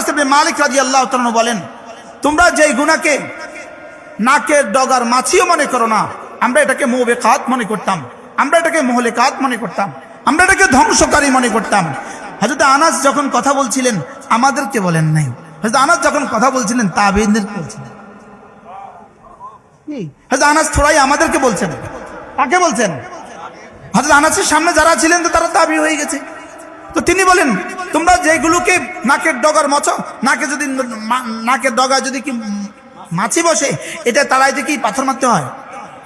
আনাস মালিক রাদিয়াল্লাহু তাআলা বলেন, তোমরা যেই গুনাহকে নাকের ডগার মাছিও মনে করো না, আমরা এটাকে মোবেকাত মনে করতাম, আমরা এটাকে মোহলেকাত মনে করতাম, আমরা এটাকে ধ্বংসকারী মনে করতাম। হযরত আনাস যখন কথা বলছিলেন, আমাদেরকে বলেন নাই। হযরত আনাস যখন কথা বলছিলেন, তাবেঈনদেরকে বলছিলেন। কি? হযরত আনাস থোড়াই আমাদেরকে বলছেন। কাকে বলছেন? হযরত আনাসের সামনে যারা ছিলেন তো তারা দাবি হয়ে গেছে। তো তিনি বলেন, তোমরা যেগুলোকে নাকের ডগার মচো, নাকে যদি নাকের ডগায় যদি কি মাছি বসে, এটা তারাইতে কি পাথর মারতে হয়।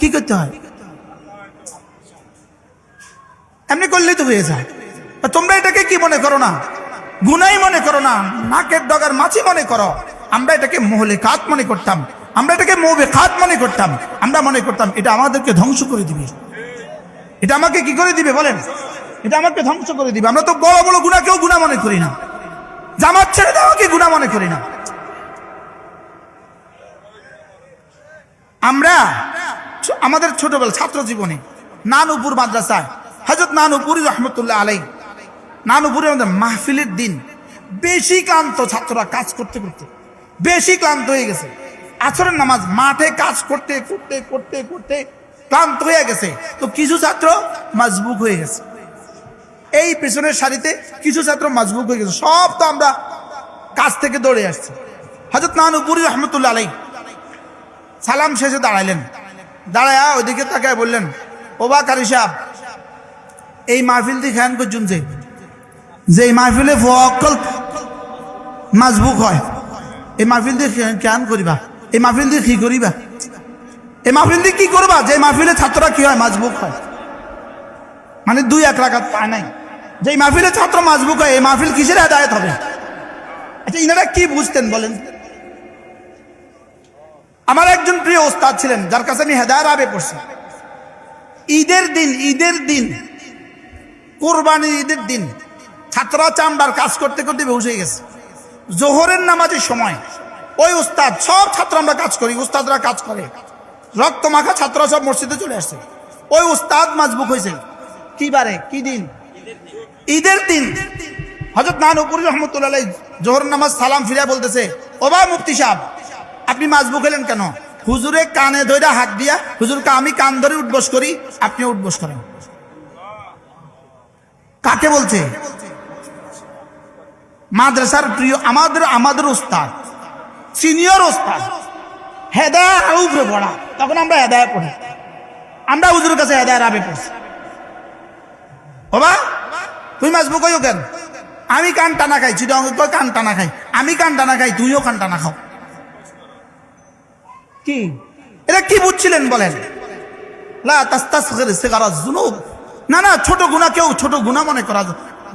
কি করতে হয়? এমনি করলেই তো হয়ে যায়। তোমরা এটাকে কি মনে করো না? গুনাই মনে করো না, নাকের ডগার মাছি মনে করো। আমরা এটাকে মহলে কাত মনে করতাম, আমরা এটাকে মোবে খাত মনে করতাম, আমরা মনে করতাম, এটা আমাদেরকে ধ্বংস করে দিবে। এটা আমাকে কি করে দিবে বলেন? এটা আমাকে ধ্বংস করে দিবে। আমরা তো বড় বড় গুণা কেউ গুণা মনে করি না। জামাত ছেড়ে দেওয়াকে গুণা মনে করি না? আমরা আমাদের ছোটবেলা, ছাত্র জীবনে নানুপুর মাদ্রাসায় হজরত নানুপুরি রহমতুল্লাহ আলাই নানুপুরের আমাদের মাহফিলের দিন বেশি ক্লান্ত ছাত্ররা কাজ করতে করতে, বেশি ক্লান্ত হয়ে গেছে। আছরের নামাজ মাঠে কাজ করতে করতে করতে করতে ক্লান্ত হয়ে গেছে। তো কিছু ছাত্র মাজবুক হয়ে গেছে। এই পেছনের সারিতে কিছু ছাত্র মাজবুক হয়ে গেছে। সব তো আমরা কাজ থেকে দৌড়ে আসছি। হজরত নানুপুরি রহমতুল্লাহ আলাই সালাম শেষে দাঁড়াইলেন। দাঁড়ায়া ওইদিকে তাকায় বললেন ওবা কারি সাহেব, এই মাহফিল দিয়ে খেয়ান করছুন যে। যে মাহফিলে ফকল মাজবুক হয়, এই মাহফিল দিয়ে কেন করিবা। এই মাহফিল দিয়ে কি করিবা? এই মাহফিল দিয়ে কি করবা? যে মাহফিলে ছাত্ররা কি হয়? মাজবুক হয়। মানে দুই এক রাখাত পায় নাই। যে মাহফিলে ছাত্র মাজবুক হয়, এই মাহফিল কিসের হেদায়ত হবে? আচ্ছা ইনারা কি বুঝতেন বলেন? আমার একজন প্রিয় ওস্তাদ ছিলেন, যার কাছে আমি হেদায়ার আবে পড়ছি ঈদের দিন ঈদের দিন কোরবানি ঈদের দিন, ছাত্ররা চামড়ার কাজ করতে করতে বেহুশ হয়ে গেছে। জোহরের নামাজের সময়, ওই উস্তাদ সব ছাত্র আমরা কাজ করি উস্তাদরা কাজ করে। রক্ত মাখা ছাত্ররা সব মসজিদে চলে আসছে। ওই উস্তাদ মাজবুক হয়েছে। কি বারে? কি দিন? ঈদের দিন হজরত নানুপুরি রহমতুল্লাহ জোহর নামাজ সালাম ফিরিয়া বলতেছে ওবা মুফতি সাহেব, আপনি মাজবুক হলেন কেন? হুজুরে কানে ধরে হাত দিয়া, হুজুরকে আমি কান ধরে উঠবস করি আপনি উঠবস করেন। কাকে বলছে? মাদ্রাসার প্রিয়, আমাদের আমাদের ওস্তাদ, সিনিয়র ওস্তাদ হেদায় উপরে পড়া, তখন আমরা হেদায় পড়ি। আমরা হুজুরের কাছে হেদায় রাবে পড়ছি। বাবা তুই মাজবুক হইও কেন? আমি কান টানা খাই চিটং কয় কান টানা খাই? আমি কান টানা খাই তুইও কান টানা খাও। কি? এটা কি বুঝছিলেন বলেন? না না ছোট গুনাহ কেউ ছোট গুনাহ মনে করা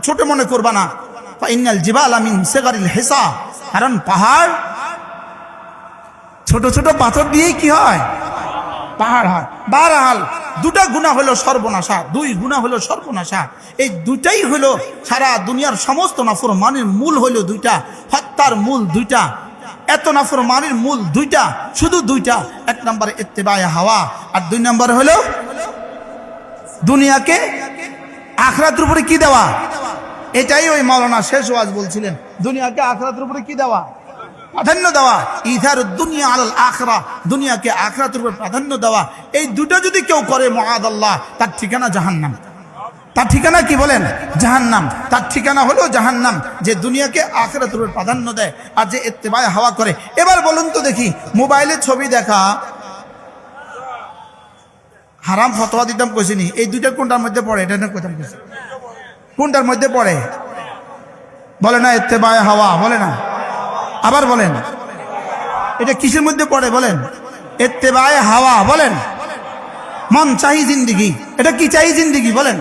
ছোট মনে করবা না। ইন্নাল জিবালা মিন সিগারিল হিসা। কারণ পাহাড় ছোট ছোট পাথর দিয়েই কি হয়? পাহাড় হয় বারহাল। দুটা গুণা হলো সর্বনাশা, দুই গুণা হলো সর্বনাশা। এই হলো সারা দুনিয়ার সমস্ত মূল হলো দুইটা, হত্যার মূল দুইটা। এত নাফর মানের মূল দুইটা, শুধু দুইটা। এক নম্বরে ইত্তেবায় হাওয়া, আর দুই নম্বর হলো দুনিয়াকে আখরাতের উপরে কি দেওয়া? এটাই ওই মাওলানা শেষ ওয়াজ বলছিলেন। দুনিয়াকে আখরাতের উপরে কি দেওয়া? প্রাধান্য দেওয়া। ইধার দুনিয়া আলাল আখরা, দুনিয়াকে আখরাতের উপর প্রাধান্য দেওয়া। এই দুটো যদি কেউ করে মহাদ আল্লাহ তার ঠিকানা জাহান্নাম। তার ঠিকানা কি বলেন? জাহান্নাম। তার ঠিকানা হলো জাহান্নাম, যে দুনিয়াকে আখরাতের উপর প্রাধান্য দেয় আর যে এত্তেবায় হাওয়া করে। এবার বলুন তো দেখি, মোবাইলে ছবি দেখা, হারাম ফতোয়া দিতাম কইছিনি। এই দুইটা কোনটার মধ্যে পড়ে? এটা না কইছি কোনটার মধ্যে পড়ে? বলে না এত্তেবায় হাওয়া, বলে না। আবার বলেন। এটা কিসের মধ্যে পড়ে বলেন? এত্তেবায় হাওয়া বলেন। মন চাই জিন্দিগি। এটা কি চাই জিন্দিগি বলেন?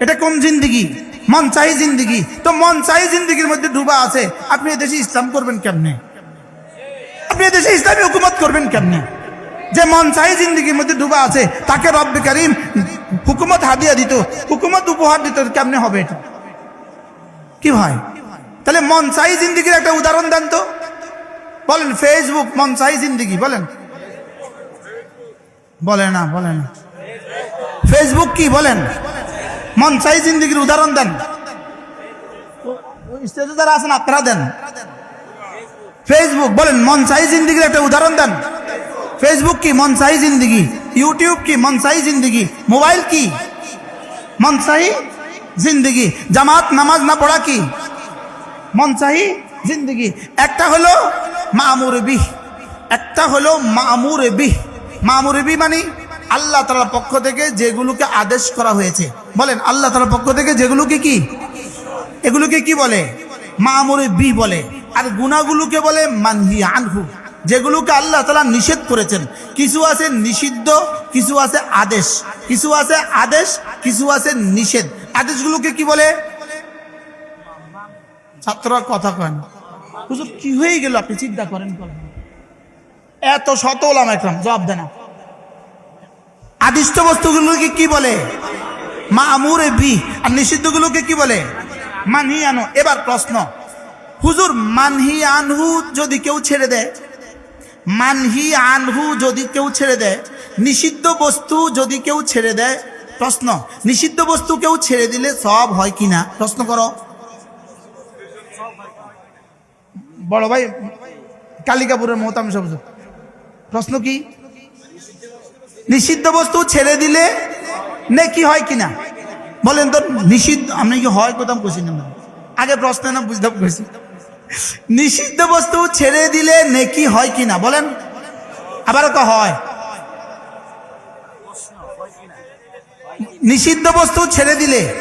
এটা কোন জিন্দিগি? মন চাই জিন্দিগি। তো মন চাই জিন্দিগির মধ্যে ডুবা আছে। আপনি এদেশে ইসলাম করবেন কেমনে? আপনি এদেশে ইসলামী হুকুমত করবেন কেমনে? যে মন চাই জিন্দিগির মধ্যে ডুবা আছে, তাকে রব্বে করিম হুকুমত হাদিয়া দিত। হুকুমত উপহার দিত, কেমনে হবে এটা? কি ভাই? তাহলে মন চাই জিন্দিগির একটা উদাহরণ দেন তো। বলেন ফেসবুক মন চাই জিন্দিগি, বলেন। বলে না বলে না। ফেসবুক কি, বলেন। মন চাই জিন্দিগির উদাহরণ দেন। স্টেজে যারা আছেন, আপনারা দেন। ফেসবুক বলেন মনসাই জিন্দিগির একটা উদাহরণ দেন। ফেসবুক কি মনসাই জিন্দিগি। ইউটিউব কি মনসাই জিন্দিগি। মোবাইল কি মনসাই জিন্দিগি। জামাত, নামাজ না পড়া কি? মনসাহি জিন্দগি। একটা হলো মামুর বিহ একটা হলো মামুর বিহ মামুর বিহ মানে আল্লাহ তালার পক্ষ থেকে যেগুলোকে আদেশ করা হয়েছে। বলেন, আল্লাহ তালার পক্ষ থেকে যেগুলোকে কি? এগুলোকে কি বলে? মামুর বিহ বলে। আর গুণাগুলোকে বলে মানহি আনহু। যেগুলোকে আল্লাহ তালা নিষেধ করেছেন। কিছু আছে নিষিদ্ধ, কিছু আছে আদেশ। কিছু আছে আদেশ, কিছু আছে নিষেধ। আদেশগুলোকে কি বলে? ছাত্ররা কথা কয় না। হুজুর, কি হয়ে গেল আপনি চিন্তা করেন। এত শত ওলাম একরাম, জবাব দেনা আদিষ্ট বস্তুগুলোকে কি বলে? মা বি আর নিষিদ্ধগুলোকে কি বলে? মানহি আনো এবার প্রশ্ন। হুজুর মানহি আনহু যদি কেউ ছেড়ে দেয় মানহি আনহু যদি কেউ ছেড়ে দেয়, নিষিদ্ধ বস্তু যদি কেউ ছেড়ে দেয়, প্রশ্ন। নিষিদ্ধ বস্তু কেউ ছেড়ে দিলে সব হয় কিনা? প্রশ্ন করো। বড় ভাই, কালিকাপুরের মোহতাম সবুজ। প্রশ্ন কি? নিষিদ্ধ বস্তু ছেড়ে দিলে নেকি হয় কিনা? বলেন তো, নিষিদ্ধ, আমি কি হয় কোথাও কইছি না? আগে প্রশ্ন না, বুঝতে কইছি। নিষিদ্ধ বস্তু ছেড়ে দিলে নেকি হয় কিনা? বলেন। আবার তো হয়। নিষিদ্ধ বস্তু ছেড়ে দিলে।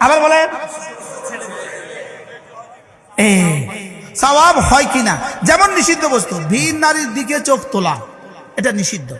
আবার বলেন। সওয়াব হয় কিনা? যেমন নিষিদ্ধ বস্তু ভিন নারীর দিকে চোখ তোলা এটা নিষিদ্ধ।